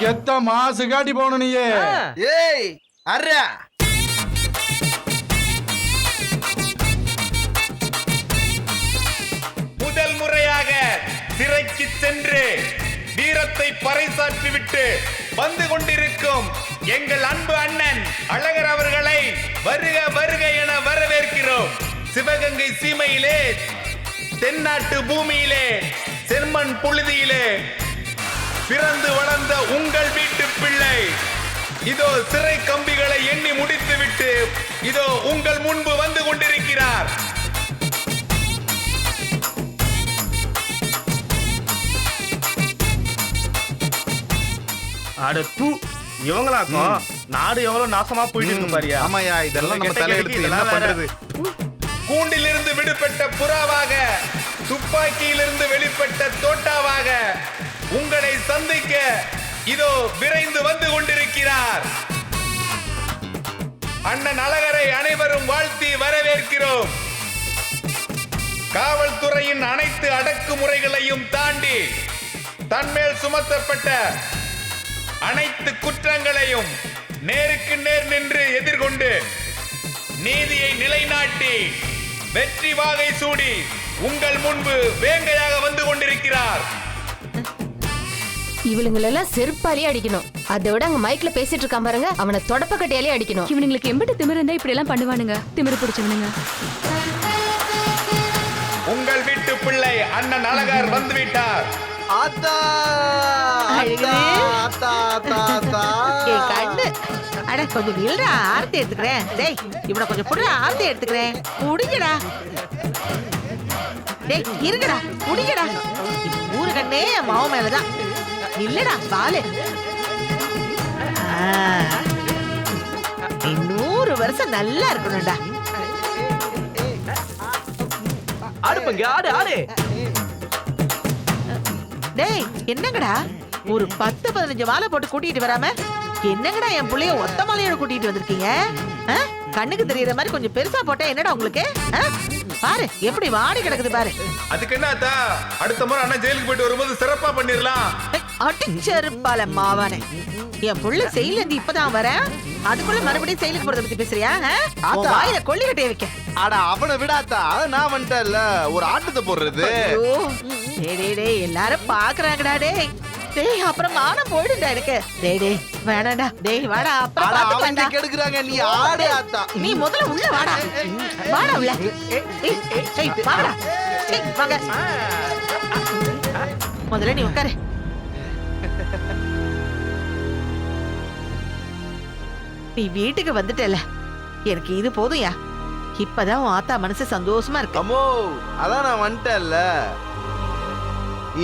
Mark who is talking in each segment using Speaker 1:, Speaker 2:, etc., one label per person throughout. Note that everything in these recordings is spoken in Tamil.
Speaker 1: கெத்தா மாசு காட்டி போகணும் நீயே.
Speaker 2: ஏய் அர்ரா.
Speaker 3: முதல் முறையாக சிறைக்கு சென்று வீரத்தை பறைசாற்றிவிட்டு வந்து கொண்டிருக்கும் எங்கள் அன்பு அண்ணன் அழகர் அவர்களை வருக வருக என வரவேற்கிறோம். சிவகங்கை சீமையிலே தென்னாட்டு பூமியிலே செம்மண் புழுதியிலே பிறந்து வளர்ந்த உங்கள் வீட்டு பிள்ளை. இதோ சிறை கம்பிகளை எண்ணி முடித்துவிட்டு இதோ உங்கள் முன்பு வந்து கொண்டிருக்கிறார்.
Speaker 4: அட தூ இவங்களாக்கும் நாடு எவ்வளவு நாசமா போயிட்டு இருக்கு பாரியா?
Speaker 2: ஆமாயா இதெல்லாம் நம்ம
Speaker 4: கேடுக்கு
Speaker 2: என்ன. பண்றது?
Speaker 3: கூண்டிலிருந்து விடுபட்ட புறாவாக துப்பாக்கியிலிருந்து வெளிப்பட்ட தோட்டாவாக உங்களை சந்திக்க இதோ விரைந்து வந்து கொண்டிருக்கிறார். அண்ணன் அழகரை அனைவரும் வாழ்த்தி வரவேற்கிறோம். காவல்துறையின் அனைத்து அடக்குமுறைகளையும் தாண்டி தன்மேல் சுமத்தப்பட்ட அனைத்து குற்றங்களையும் நேருக்கு நேர் நின்று எதிர்கொண்டு நீதியை நிலைநாட்டி வெற்றி வாகை சூடி உங்கள் முன்பு வேங்கையாக
Speaker 5: இவளுங்களெல்லாம் செருப்பாலேயே அடிக்கணும். அதை விட அங்க மைக்ல பேசிட்டு இருக்கான் பாருங்க அவனை தொடப்ப கட்டையாலே அடிக்கணும்.
Speaker 6: இவனுங்களுக்கு எம்பிட்டு திமிரு இருந்தா இப்படி எல்லாம் பண்ணுவானுங்க. திமிரு பிடிச்சவனுங்க.
Speaker 3: உங்கள் வீட்டு பிள்ளை அண்ணன் அழகர் வந்துவிட்டார்
Speaker 2: ஆத்தா
Speaker 7: அழகுது.
Speaker 2: ஆத்தா ஆத்தா ஆத்தா.
Speaker 7: ஏய் கண்ணு. அட கொஞ்சம் நில்றா ஆரத்தி எடுத்துக்கிறேன். டேய் இவனை கொஞ்சம் புடுறா ஆரத்தி எடுத்துக்கிறேன். குடிங்கடா டேய் இருங்கடா குடிங்கடா ஊரு கண்ணே என் மாவு மேலதான். இல்லடா பாலு. நூறு வருஷம் நல்லா இருக்கணும்டா.
Speaker 4: அடுப்புங்க ஆடு ஆடு.
Speaker 7: டேய் என்னங்கடா? ஒரு பத்து பதினஞ்சு மாலை போட்டு கூட்டிட்டு வராம என்னங்கடா என் புள்ளைய ஒத்த மாலையோட கூட்டிட்டு வந்திருக்கீங்க? கண்ணுக்கு தெரியற மாதிரி கொஞ்சம் பெருசா போட்டா என்னடா உங்களுக்கு? பாரு எப்படி வாடி கிடக்குது பாரு.
Speaker 3: அதுக்கு என்ன அத்தா அடுத்த முறை அண்ணன் ஜெயிலுக்கு போயிட்டு வரும்போது சிறப்பா பண்ணிடலாம்
Speaker 7: அடிச்செருப்பால மாவானே. என் புள்ள செயல இருந்து இப்பதான் வரேன் அதுக்குள்ள மறுபடியும் செயலுக்கு போறத பத்தி பேசுறியா ஆ? உன் வாயில கொள்ளி கட்டைய வைக்க.
Speaker 2: அட அவனை விடாத்தா நான் வந்துட்டேன்ல ஒரு ஆட்டத்தை போடுறது.
Speaker 7: ஐயோ. டேய் டேய் டேய் எல்லாரும் பாக்குறாங்கடா டேய். டேய் அப்புறம் மானம் போயிடுடா எனக்கு. டேய் டேய் வேணாடா டேய் வாடா அப்புறம்
Speaker 2: அட அவங்க
Speaker 7: பாத்துக்கலாம்டா.
Speaker 2: கெடுக்குறாங்க நீ ஆடு ஆத்தா.
Speaker 7: நீ முதல்ல உள்ள வாடா. வாடா உள்ள. ஏய், ஏய், வாடா ஏய், வாங்க. முதல்ல நீ உட்காரு. நீ வீட்டுக்கு வந்துட்டல. எனக்கு இது போதும்யா இப்பதான் உன் ஆத்தா மனசு சந்தோஷமா இருக்கு.
Speaker 2: அம்மோ அதான் நான் வந்துட்டேன்ல.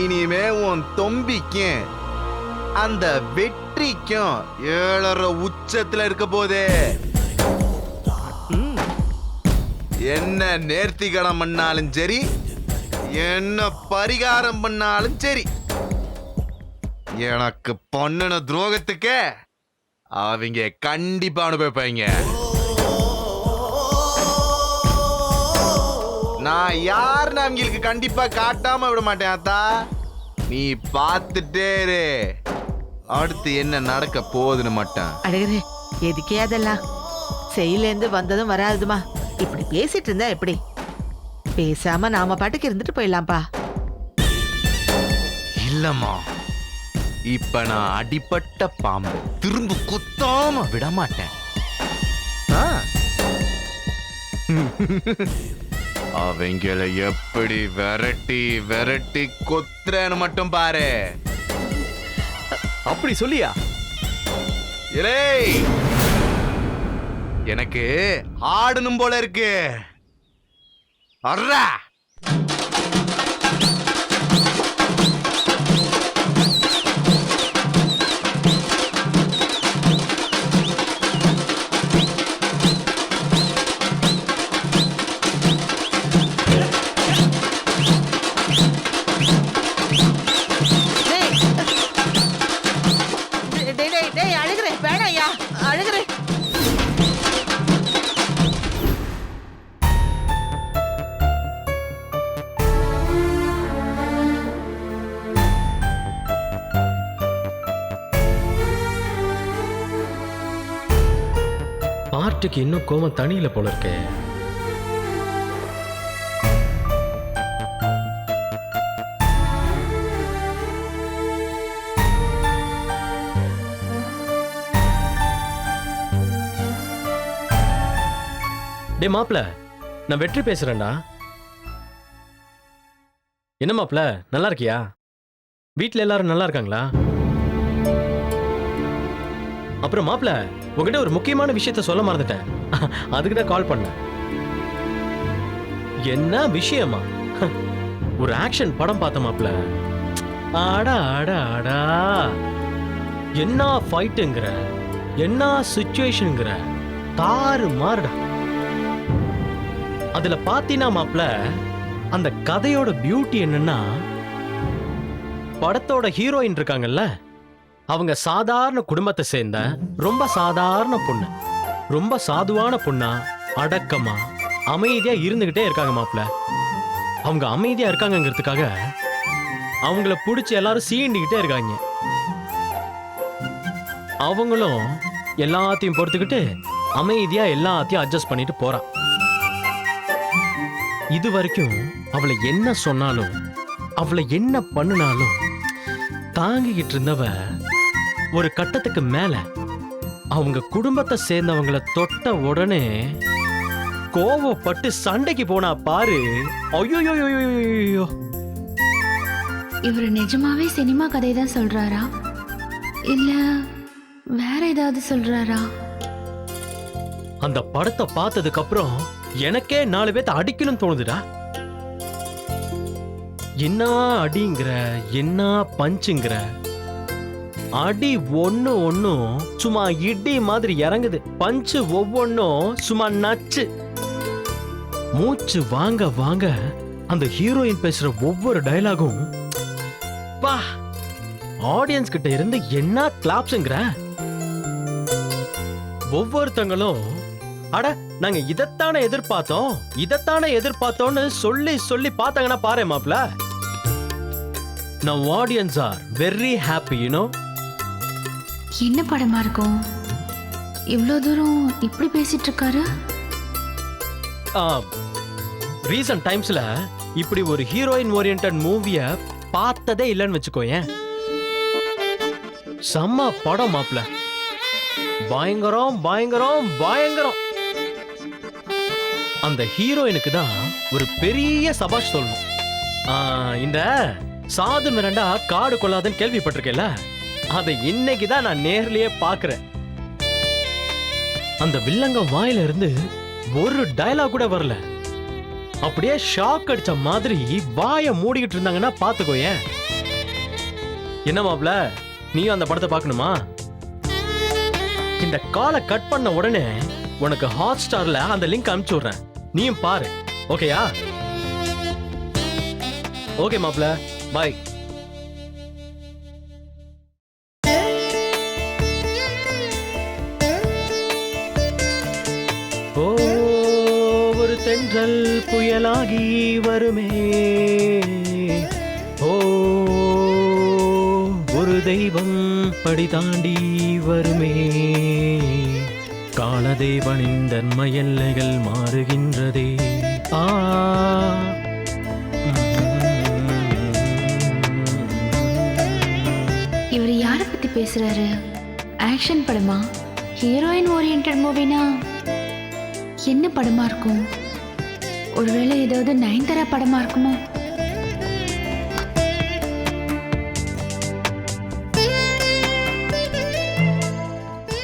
Speaker 2: இனிமே உன் தொம்பிக்கும் அந்த வெற்றிக்கும் ஏழரை உச்சத்துல இருக்க போதே. என்ன நேர்த்திகடம் பண்ணாலும் சரி என்ன பரிகாரம் பண்ணாலும் சரி. எனக்கு பண்ணுன துரோகத்துக்கு அவங்க கண்டிப்பா அனுபவிப்பாங்க. நான் யாருன்னு அவங்களுக்கு கண்டிப்பா காட்டாம விட மாட்டேன் அத்தா நீ பார்த்துட்டே இரு. அடுத்து என்ன நடக்க போகுதுன்னு மட்டும்.
Speaker 7: அழகரு எதுக்கே அதெல்லாம்? செயல இருந்து வந்ததும் வராதுமா. இப்படி பேசிட்டு இருந்தா எப்படி? பேசாம நாம பாட்டுக்கு இருந்துட்டு போயிடலாம்ப்பா.
Speaker 2: இல்லம்மா. இப்ப நான் அடிபட்ட பாம்பு. திரும்ப குத்தாம விட மாட்டேன்
Speaker 4: ஆ,
Speaker 2: அவங்கள எப்படி விரட்டி விரட்டி கொத்துறேன்னு மட்டும் பாரு.
Speaker 4: அப்படி சொல்லியா?
Speaker 2: இலேய் எனக்கு ஆடணும் போல இருக்கு. அர்ரா
Speaker 7: அழுகிறேன்
Speaker 8: பார்ட்டிக்கு இன்னும் கோவம் தனியில போல இருக்கேன் டே மாப்பிள நான் வெற்றி பேசுறேன்டா. என்ன மாப்பிள நல்லா இருக்கியா? வீட்டில் எல்லாரும் நல்லா இருக்காங்களா? அப்புறம் மாப்பிள உங்ககிட்ட ஒரு முக்கியமான விஷயத்த சொல்ல மறந்துட்டேன். அதுக்கு தான் கால் பண்ணேன். என்ன விஷயமா? ஒரு ஆக்ஷன் படம் பார்த்த மாப்பிள ஆடா ஆடா ஆடா என்ன ஃபைட்டுங்கிற என்ன சுச்சுவேஷனுங்கிற தாறு மாறுடா. அதுல பாத்தீனா மாப்ள அந்த கதையோட பியூட்டி என்னன்னா படத்தோட ஹீரோயின் இருக்காங்கல்ல அவங்க சாதாரண குடும்பத்தை சேர்ந்த ரொம்ப சாதாரண பொண்ணு ரொம்ப சாதுவான பொண்ணா அடக்கமா அமைதியா இருந்துகிட்டே இருக்காங்க மாப்ள. அவங்க அமைதியா இருக்காங்கங்கிறதுக்காக அவங்கள பிடிச்சி எல்லாரும் சீண்டிக்கிட்டே இருக்காங்க. அவங்களும் எல்லாத்தையும் பொறுத்துக்கிட்டு அமைதியா எல்லாத்தையும் அட்ஜஸ்ட் பண்ணிட்டு போறான். இது வரைக்கும் அவளை என்ன சொன்னாலும் அவளை என்ன பண்ணினாலும் தாங்கிக்கிட்டு இருந்தவ ஒரு கட்டத்துக்கு மேல அவங்க குடும்பத்தை சேர்ந்தவங்கள தொட்ட உடனே கோவப்பட்டு சண்டைக்கு போனா பாரு. ஐயோ
Speaker 6: இவர் நிஜமாவே சினிமா கதை தான் சொல்றாரா? இல்ல வேற ஏதாவது சொல்றாரா?
Speaker 8: அந்த படத்தை பார்த்ததுக்கு அப்புறம் எனக்கே நாலு பேத்த அடிக்கணும்னு தோணுதுடா. என்ன அடிங்கிற என்ன பஞ்சுங்கிற. அடி ஒண்ணு ஒண்ணும் சும்மா இடி மாதிரி இறங்குது. பஞ்சு ஒவ்வொன்னும் சும்மா நச்சு. மூச்சு வாங்க வாங்க அந்த ஹீரோயின் பேசுற ஒவ்வொரு டயலாகும் பா ஆடியன்ஸ் கிட்ட இருந்து என்ன கிளாப்ஸுங்கிற ஒவ்வொருத்தங்களும் அட நாங்க இதைத்தானே எதிர்பார்த்தோம்? இதைத்தானே எதிர்பார்த்தோம்னு சொல்லி சொல்லி பார்த்தாங்கன்னா பாரு மாப்ள நம் audience are very happy you know
Speaker 6: என்ன படமா இருக்கும்? இவ்வளோ தூரம் இப்படி பேசிட்டு இருக்காரு?
Speaker 8: ரீசன்ட் டைம்ஸ்ல இப்படி ஒரு ஹீரோயின் ஓரியன்ட் மூவிய பார்த்ததே இல்லைன்னு வச்சுக்கோயேன். செம்ம படம் மாப்ள பயங்கரம் பயங்கரம் பயங்கரம். அந்த ஹீரோயினுக்கு தான் ஒரு பெரிய சபாஷ் சொல்லணும். இந்த சாது மிரண்டா காடு கொள்ளாதுன்னு கேள்விப்பட்டிருக்கேல்ல? அதை இன்னைக்கு தான் நான் நேர்லயே பாக்குறேன் அந்த வில்லங்க வாயில இருந்து ஒரு டயலாக் கூட வரல. அப்படியே ஷாக் அடிச்ச மாதிரி வாய மூடிக்கிட்டு இருந்தாங்கன்னா பாத்துக்கோயேன் என்ன மாப்ள நீயும் அந்த படத்தை பார்க்கணுமா? இந்த காலை கட் பண்ண உடனே உனக்கு ஹாட் ஸ்டார்ல அந்த லிங்க் அனுப்பிச்சு விடுறேன். நீயும் பாரு ஓகேயா? ஓகே மாப்ள பாய் ஓ ஒரு தென்றல் புயலாகி வருமே. ஓ ஒரு தெய்வம் படி தாண்டி வருமே. காலதேவனின் தர்ம எல்லைகள் மாறுகின்றதே. ஆ.
Speaker 6: இவர் யாரை பத்தி பேசுறாரு? ஆக்ஷன் படமா? ஹீரோயின் ஓரியன்ட் மூவினா? என்ன படமா இருக்கும்? ஒருவேளை ஏதாவது நயன்தாரா படமா இருக்குமோ?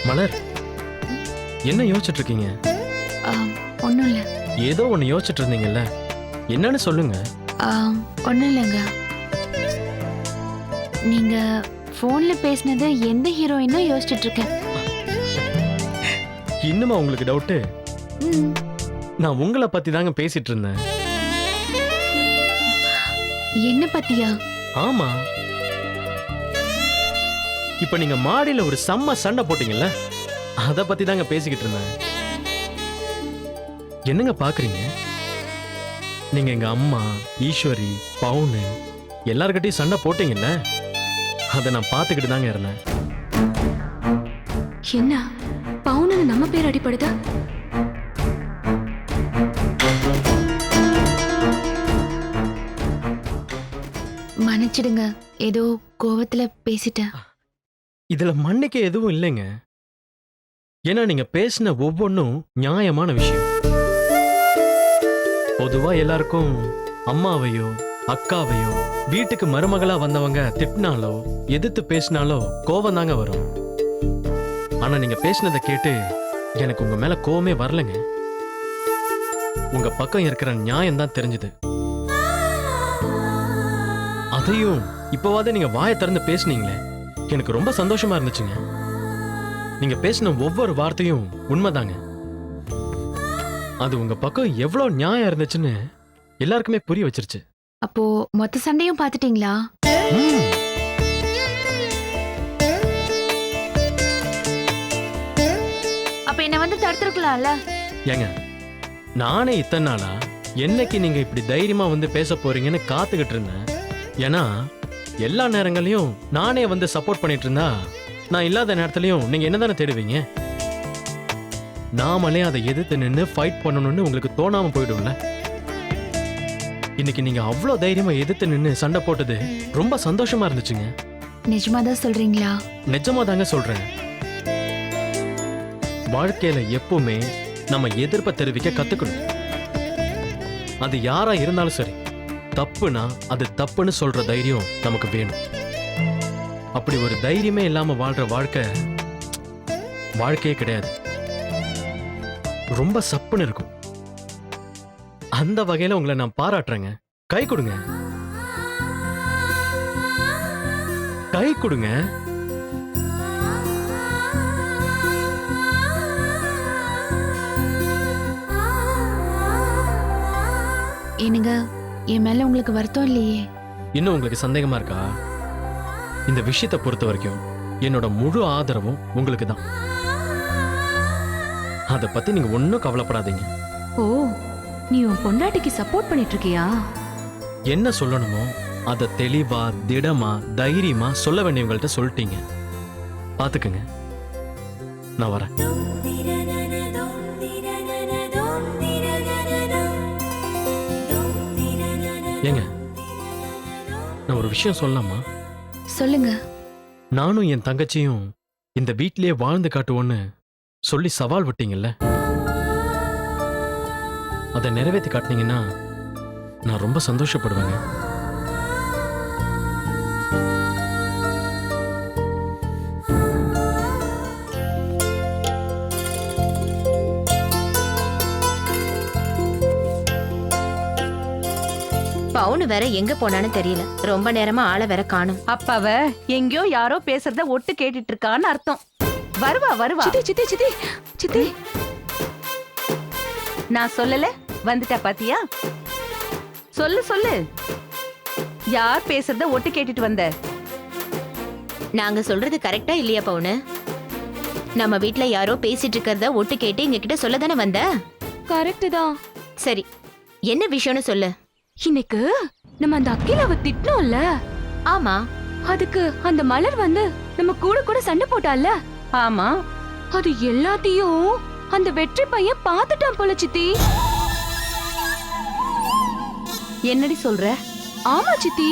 Speaker 8: மலர். என்ன யோசிச்சுட்டு இருக்கீங்க
Speaker 6: ஒன்றும் இல்லை
Speaker 8: ஏதோ ஒன்று யோசிச்சுட்டு இருந்தீங்கல்ல என்னன்னு சொல்லுங்க.
Speaker 6: ஒன்றும் இல்லைங்க நீங்க ஃபோன்ல பேசினது எந்த ஹீரோயின்னு யோசிச்சுட்டு இருக்கேன்
Speaker 8: இன்னுமா உங்களுக்கு டவுட்டு? நான் உங்களை பத்தி தாங்க பேசிட்டு இருந்தேன்
Speaker 6: என்ன பத்தியா?
Speaker 8: ஆமா. இப்ப நீங்க மாடியில ஒரு செம்ம சண்டை போட்டீங்கல்ல? அத பத்தி தாங்க பேசிக்கிட்டு இருந்தேன். என்னங்க பாக்குறீங்க? நீங்க எங்க அம்மா ஈஸ்வரி பவுனு எல்லார்கிட்டயும் சண்டை போட்டீங்கல்ல? அதை நான் பார்த்துக்கிட்டு தாங்க இருந்தேன்.
Speaker 6: என்ன? பவுனுன்னு நம்ம பேர் அடிப்படுதா? மன்னிச்சிடுங்க. ஏதோ கோவத்துல பேசிட்டேன்.
Speaker 8: இதுல மன்னிக்க எதுவும் இல்லைங்க. ஏன்னா நீங்க பேசின ஒவ்வொன்றும் நியாயமான விஷயம். பொதுவா எல்லாருக்கும் அம்மாவையோ அக்காவையோ வீட்டுக்கு மருமகளா வந்தவங்க திட்டினாலோ எதிர்த்து பேசினாலோ கோவம் தாங்க வரும். ஆனா நீங்க பேசினதை கேட்டு எனக்கு உங்க மேல கோவமே வரலங்க. உங்க பக்கம் இருக்கிற நியாயம் தான் தெரிஞ்சது. அதையும் இப்போவாது நீங்க வாயை திறந்து பேசுனீங்களே எனக்கு ரொம்ப சந்தோஷமா இருந்துச்சுங்க. நீங்க பேசின ஒவ்வொரு வார்த்தையும் உண்மைதாங்க. அது உங்க பக்கம் எவ்வளவு நியாயம் இருந்துச்சுன்னு எல்லாருக்குமே புரிய வச்சிருச்சு.
Speaker 6: அப்போ மொத்த சண்டையும் பார்த்துட்டீங்களா?
Speaker 8: ம்.
Speaker 6: அப்ப என்ன வந்து தடுத்துருக்கலாம்ல?
Speaker 8: ஏங்க நானே இத்தனை நாளா என்னைக்கு நீங்க இப்படி தைரியமா வந்து பேச போறீங்கன்னு காத்துக்கிட்டு இருந்தேன். ஏன்னா எல்லா நேரங்களையும் நானே வந்து சப்போர்ட் பண்ணிட்டு இருந்தா நான் இல்லாத நேரத்துலயும் நீங்க என்னதானே தேடுவீங்க? நாமளே அதை எதிர்த்து நின்று ஃபைட் பண்ணணும்னு உங்களுக்கு தோணாம போயிடும்ல. இன்னைக்கு நீங்க அவ்வளோ தைரியமா எதிர்த்து நின்று சண்டை போட்டது ரொம்ப சந்தோஷமா இருந்துச்சுங்க.
Speaker 6: நிஜமா தான் சொல்றீங்களா?
Speaker 8: நிஜமா தாங்க சொல்றேன். வாழ்க்கையில எப்பவுமே நம்ம எதிர்ப்பை தெரிவிக்க கத்துக்கணும். அது யாரா இருந்தாலும் சரி தப்புனா அது தப்புன்னு சொல்ற தைரியம் நமக்கு வேணும். அப்படி ஒரு தைரியமே இல்லாம வாழ்ற வாழ்க்கை வாழ்க்கையே கிடையாது. ரொம்ப சப்புன்னு இருக்கும். அந்த வகையில உங்களை நான் பாராட்டுறேங்க. கை கொடுங்க. கை கொடுங்க.
Speaker 6: ஏனுங்க என் மேல உங்களுக்கு வருத்தம் இல்லையே?
Speaker 8: இன்னும் உங்களுக்கு சந்தேகமா இருக்கா? இந்த விஷயத்தை பொறுத்த வரைக்கும் என்னோட முழு ஆதரவும் உங்களுக்கு தான். அதை பத்தி நீங்க ஒன்றும் கவலைப்படாதீங்க.
Speaker 6: ஓ நீ உன் பொண்டாட்டிக்கு சப்போர்ட் பண்ணிட்டு இருக்கியா
Speaker 8: என்ன சொல்லணுமோ அதை தெளிவா திடமா தைரியமா சொல்ல வேண்டியவங்கள்ட்ட சொல்லிட்டீங்க. பாத்துக்கங்க. நான் வரேன். ஏங்க நான் ஒரு விஷயம் சொல்லலாமா?
Speaker 6: சொல்லுங்க.
Speaker 8: நானும் என் தங்கச்சியும் இந்த வீட்டிலேயே வாழ்ந்து காட்டுவோன்னு சொல்லி சவால் விட்டீங்கல்ல? அதை நிறைவேற்றி காட்டினீங்கன்னா நான் ரொம்ப சந்தோஷப்படுவேங்க.
Speaker 5: வேற எங்க போனான்னு தெரியல. ரொம்ப நேரமா ஆளை வேற காணும்.
Speaker 9: அப்ப அவ எங்கேயோ யாரோ பேசுறத ஒட்டு கேட்டுட்டு இருக்கான்னு அர்த்தம். வருவா வருவா.
Speaker 6: சித்தி சித்தி சித்தி சித்தி.
Speaker 9: நான் சொல்லல? வந்துட்டா பாத்தியா? சொல்லு சொல்லு. யார் பேசுறத ஒட்டு கேட்டுட்டு வந்த?
Speaker 5: நாங்க சொல்றது கரெக்டா இல்லையா பவுனு? நம்ம வீட்ல யாரோ பேசிட்டு இருக்கிறத ஒட்டு கேட்டு எங்க கிட்ட சொல்ல தானே வந்த?
Speaker 6: கரெக்ட் தான்.
Speaker 5: சரி. என்ன விஷயம்னு சொல்லு.
Speaker 6: இன்னைக்கு நம்ம அந்த அக்கிலாவை திட்டினோம்ல.
Speaker 5: ஆமா.
Speaker 6: அதுக்கு அந்த மலர் வந்து நம்ம கூட கூட சண்டை போட்டால?
Speaker 9: ஆமா.
Speaker 6: அது எல்லாத்தையும் அந்த வெற்றி பையன் பார்த்துட்டான் போல சித்தி.
Speaker 9: என்னடி சொல்ற?
Speaker 6: ஆமா சித்தி.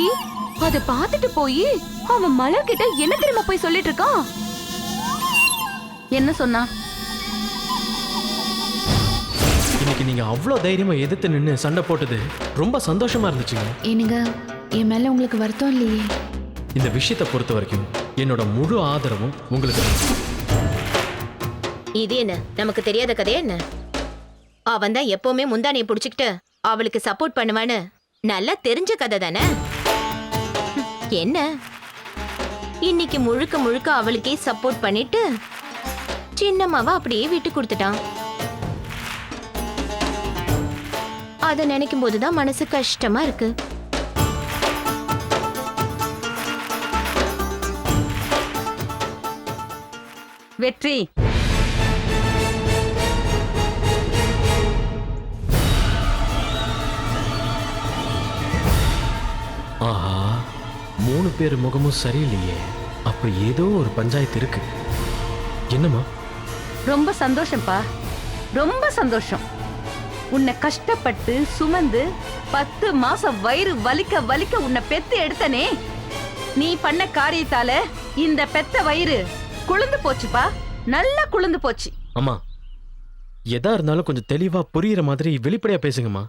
Speaker 6: அத பார்த்துட்டு போய் அவன் மலர் கிட்ட என்ன தெரியுமா போய் சொல்லிட்டு இருக்கான்?
Speaker 9: என்ன சொன்னா
Speaker 8: இன்னைக்கு நீங்க அவ்வளோ தைரியமா எதிர்த்து நின்று சண்டை போட்டது ரொம்ப சந்தோஷமா இருந்துச்சுங்க.
Speaker 6: ஏனுங்க என் மேல உங்களுக்கு வருத்தம் இல்லையே?
Speaker 8: இந்த விஷயத்தை பொறுத்த வரைக்கும் என்னோட முழு ஆதரவும் உங்களுக்கு தான்.
Speaker 5: இது என்ன? நமக்கு தெரியாத கதையா என்ன? அவன் தான் எப்பவுமே முந்தானைய புடிச்சுக்கிட்டு அவளுக்கு சப்போர்ட் பண்ணுவான்னு நல்லா தெரிஞ்ச கதை தானே? என்ன? இன்னைக்கு முழுக்க முழுக்க அவளுக்கே சப்போர்ட் பண்ணிட்டு சின்னம்மாவை அப்படியே விட்டு கொடுத்துட்டான். அத நினைக்கும் போதுதான் மனசு கஷ்டமா இருக்கு.
Speaker 9: வெற்றி.
Speaker 8: ஆஹா மூணு பேர் முகமும் சரியில்லையே. அப்ப ஏதோ ஒரு பஞ்சாயத்து இருக்கு. என்னம்மா?
Speaker 9: ரொம்ப சந்தோஷம்ப்பா. ரொம்ப சந்தோஷம். உன்னை கஷ்டப்பட்டு சுமந்து பத்து மாசம் வயிறு வலிக்க வலிக்க உன்னை பெத்து எடுத்தனே. நீ பண்ண காரியத்தால இந்த பெத்த வயிறு குளிந்து போச்சுப்பா. நல்லா குளிந்து போச்சு.
Speaker 8: அம்மா எதா இருந்தாலும் கொஞ்சம் தெளிவா புரியுற மாதிரி வெளிப்படையா பேசுங்கம்மா.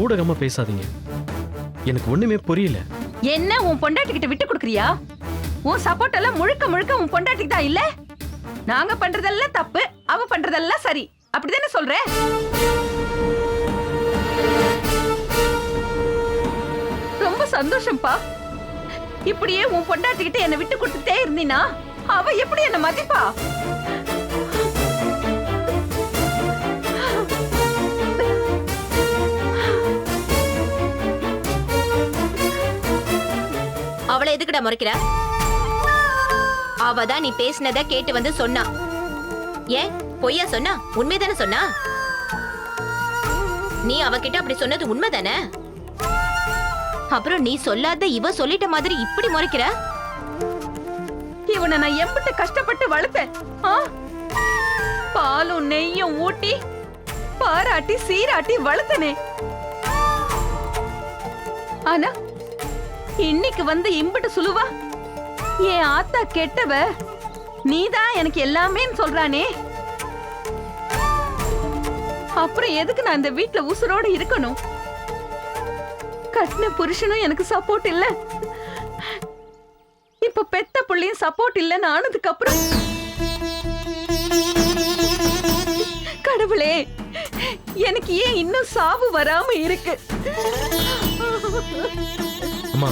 Speaker 8: ஊடகமா பேசாதீங்க. எனக்கு ஒண்ணுமே புரியல.
Speaker 9: என்ன உன் பொண்டாட்டி கிட்ட விட்டு கொடுக்குறியா? உன் சப்போர்ட் எல்லாம் முழுக்க முழுக்க உன் பொண்டாட்டிக்கு தான் இல்ல? நாங்க பண்றதெல்லாம் தப்பு அவ பண்றதெல்லாம் சரி. அப்படிதானே சொல்ற? ரொம்ப சந்தோஷம்ப்பா. இப்படியே உன் பொண்டாட்டிகிட்ட என்னை என்ன விட்டு கொடுத்துட்டே இருந்தீனா அவ எப்படி என்ன மதிப்பா?
Speaker 5: அவளை எதுக்குடா முறைக்கிற? அவதான் நீ பேசினத கேட்டு வந்து சொன்னா. ஏன்? பொய்யா சொன்னா? உண்மைதானே சொன்னா? நீ அவகிட்ட அப்படி சொன்னது உண்மைதானே? அப்புறம் நீ சொல்லாத இவ சொல்லிட்ட மாதிரி இப்படி முறைக்கிற?
Speaker 9: இவனை நான் எம்பிட்டு கஷ்டப்பட்டு வளர்த்தேன். ஆ? பாலும் நெய்யும் ஊட்டி பாராட்டி சீராட்டி வளர்த்தனே. ஆனா இன்னைக்கு வந்து இம்பிட்டு சுழுவா? என் ஆத்தா கெட்டவ நீதான் எனக்கு எல்லாமே சொல்றானே. அப்புறம் எதுக்கு நான் இந்த வீட்ல உசுரோட இருக்கணும்? கட்டின புருஷனும் எனக்கு சப்போர்ட் இல்ல. இப்ப பெத்த புள்ளையும் சப்போர்ட் இல்லைன்னு ஆனதுக்கு அப்புறம் கடவுளே எனக்கு ஏன் இன்னும் சாவு வராம இருக்கு?
Speaker 8: அம்மா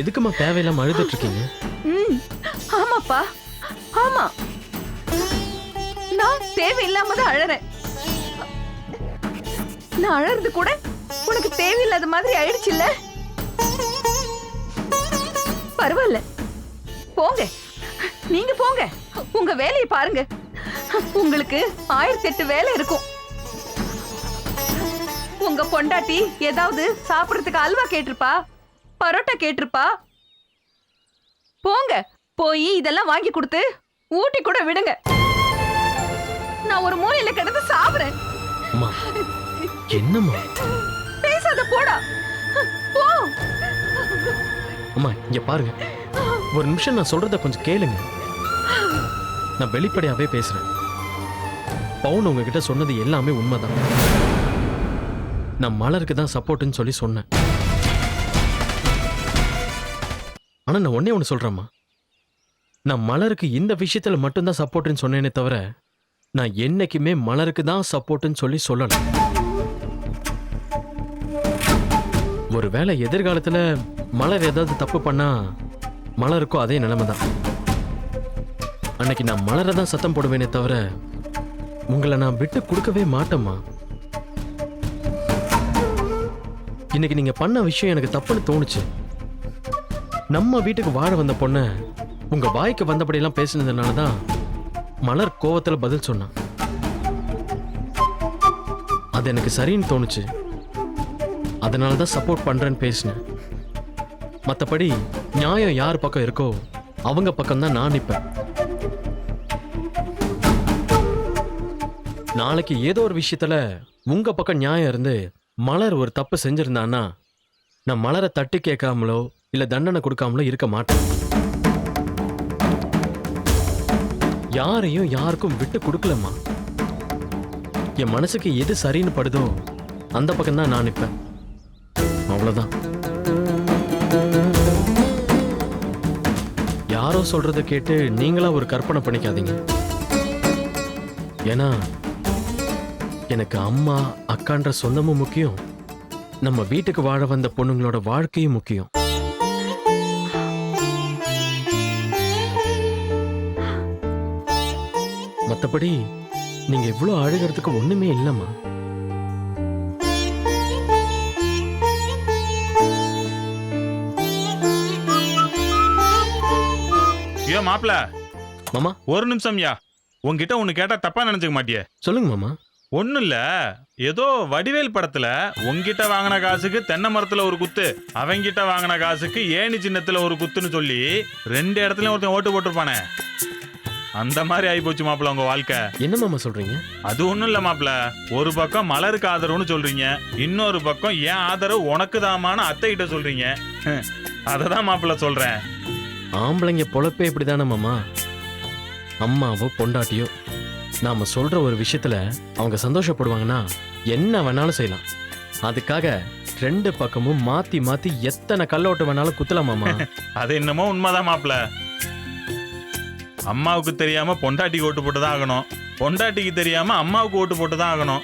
Speaker 8: எதுக்கும்மா தேவையில்லாம அழுதுட்டு இருக்கீங்க
Speaker 9: ம், ஆமாப்பா ஆமா. நான் தேவையில்லாம தான் அழறேன். நான் அழறது கூட உனக்கு தேவையில்லாத மாதிரி ஆயிடுச்சுல்ல? பரவாயில்ல. போங்க. நீங்க போங்க. உங்க வேலையை பாருங்க. உங்களுக்கு ஆயிரத்தி எட்டு வேலை இருக்கும். உங்க பொண்டாட்டி ஏதாவது சாப்பிடறதுக்கு அல்வா கேட்டிருப்பா? பரோட்டா கேட்டிருப்பா? போங்க. போய் இதெல்லாம் வாங்கி கொடுத்து ஊட்டி கூட விடுங்க. நான் ஒரு மூலையில கிடந்து சாப்பிடுறேன்.
Speaker 8: என்னம்மா?
Speaker 9: பேசாத போடா. போ.
Speaker 8: அம்மா இங்க பாருங்க. ஒரு நிமிஷம் நான் சொல்றத கொஞ்சம் கேளுங்க. நான் வெளிப்படையாவே பேசுறேன். பவுன் உங்ககிட்ட சொன்னது எல்லாமே உண்மைதான். நான் மலருக்கு தான் சப்போர்ட்னு சொல்லி சொன்னேன். ஆனா நான் ஒண்ணே ஒன்று சொல்றேம்மா. நான் மலருக்கு இந்த விஷயத்துல மட்டும்தான் சப்போர்ட்னு சொன்னேனே தவிர நான் என்னைக்குமே மலருக்கு தான் சப்போர்ட்னு சொல்லி சொல்லல. ஒருவேளை எதிர்காலத்தில் மலர் ஏதாவது தப்பு பண்ணா மலருக்கும் அதே நிலைமை தான் அன்னைக்கு நான் மலரை தான் சத்தம் போடுவேனே தவிர உங்களை நான் விட்டு கொடுக்கவே மாட்டேம்மா. இன்னைக்கு நீங்க பண்ண விஷயம் எனக்கு தப்புன்னு தோணுச்சு. நம்ம வீட்டுக்கு வாழ வந்த பொண்ணை உங்க வாய்க்கு வந்தபடியெல்லாம் பேசினதுனால தான் மலர் கோவத்தில் பதில் சொன்னான். அது எனக்கு சரின்னு தோணுச்சு. அதனால தான் சப்போர்ட் பண்றேன்னு பேசினேன். மற்றபடி நியாயம் யார் பக்கம் இருக்கோ அவங்க பக்கம் தான் நான் நிற்பேன் நாளைக்கு ஏதோ ஒரு விஷயத்துல உங்கள் பக்கம் நியாயம் இருந்து மலர் ஒரு தப்பு செஞ்சிருந்தான்னா நான் மலரை தட்டி கேட்காமலோ இல்லை தண்டனை கொடுக்காமலோ இருக்க மாட்டேன். யாரையும் யாருக்கும் விட்டு கொடுக்கலம்மா. என் மனசுக்கு எது சரின்னு படுதோ அந்த பக்கம் தான் நான் நிற்பேன் அவ்வளவுதான். யாரோ சொல்றத கேட்டு நீங்களா ஒரு கற்பனை பண்ணிக்காதீங்க. ஏன்னா எனக்கு அம்மா அக்கான்ற சொந்தமும் முக்கியம். நம்ம வீட்டுக்கு வாழ வந்த பொண்ணுங்களோட வாழ்க்கையும் முக்கியம். மத்தபடி நீங்க இவ்வளோ அழுகிறதுக்கு ஒண்ணுமே இல்லம்மா.
Speaker 10: ஐயோ மாப்ள
Speaker 8: மாமா?
Speaker 10: ஒரு நிமிஷம் யா உன்கிட்ட ஒன்னு கேட்டா தப்பா நினைச்சுக்க மாட்டியே.
Speaker 8: சொல்லுங்க மாமா.
Speaker 10: ஒண்ணும் இல்ல. ஏதோ வடிவேல் படத்துல உன்கிட்ட வாங்கின காசுக்கு தென்னை மரத்துல ஒரு குத்து அவங்கிட்ட வாங்கின காசுக்கு ஏணி சின்னத்துல ஒரு குத்துன்னு சொல்லி ரெண்டு இடத்துலயும் ஒருத்தன் ஓட்டு போட்டிருப்பானே. அந்த மாதிரி ஆயிப்போச்சு மாப்பிள்ள உங்க வாழ்க்கை.
Speaker 8: என்ன மாமா சொல்றீங்க?
Speaker 10: அது ஒண்ணும் இல்ல மாப்பிள்ள ஒரு பக்கம் மலருக்கு ஆதரவுன்னு சொல்றீங்க. இன்னொரு பக்கம் ஏன் ஆதரவு உனக்கு தாமான அத்தை கிட்ட சொல்றீங்க அததான் மாப்பிள்ள சொல்றேன்.
Speaker 8: ஆம்பளைங்க பொழப்பே இப்படிதானே மாமா? அம்மாவோ பொண்டாட்டியோ நாம் சொல்கிற ஒரு விஷயத்தில் அவங்க சந்தோஷப்படுவாங்கன்னா என்ன வேணாலும் செய்யலாம். அதுக்காக ரெண்டு பக்கமும் மாற்றி மாற்றி எத்தனை கல்லோட்டம் வேணாலும் குத்தலாம் மாமா.
Speaker 10: அது என்னமோ உண்மைதான் மாப்பிள்ள. அம்மாவுக்கு தெரியாம பொண்டாட்டிக்கு ஓட்டு போட்டு தான் ஆகணும். பொண்டாட்டிக்கு தெரியாம அம்மாவுக்கு ஓட்டு போட்டு தான் ஆகணும்.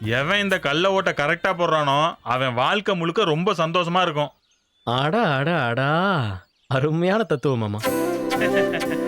Speaker 10: எவன் இந்த கள்ள ஓட்டை கரெக்டா போடுறானோ அவன் வாழ்க்கை முழுக்க ரொம்ப சந்தோஷமா இருக்கும்.
Speaker 8: அடா அடா அடா. அருமையான தத்துவம் மாமா.